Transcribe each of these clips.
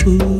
ನೆನಪು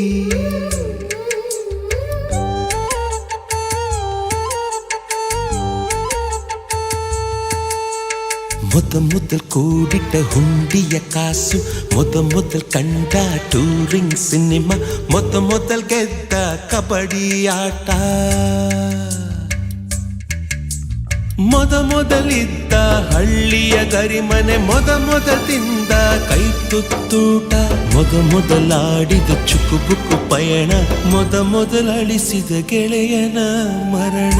ಮೊದ ಮೊದಲ್ ಕೂಡಿಟ್ಟ ಹುಂಡಿಯ ಕಾಸು, ಮೊದ ಮೊದಲ್ ಕಂಡ ಟೂರಿಂಗ್ ಸಿನಿಮಾ ಮೊದ ಮೊದಲ್ ಗೆದ್ದ ಕಬಡ್ಡಿ ಆಟ. ಮೊದ ಮೊದಲಿದ್ದ ಹಳ್ಳಿಯ ಗರಿಮನೆ, ಮೊದ ಮೊದಲಿಂದ ಕೈ ತುತ್ತೂಟ. ಮೊದ ಮೊದಲಾಡಿದ ಚುಕುಬುಕು ಪಯಣ, ಮೊದ ಮೊದಲಳಿಸಿದ ಗೆಳೆಯನ ಮರಣ.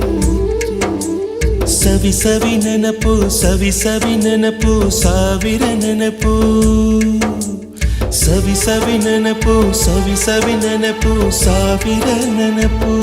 ಸವಿ ಸವಿ ನೆನಪು ಸವಿ ಸವಿ ನೆನಪು ಸಾವಿರ ನೆನಪು ಸವಿ ಸವಿ ನೆನಪು ಸವಿ ಸವಿ ನೆನಪು ಸಾವಿರ ನೆನಪು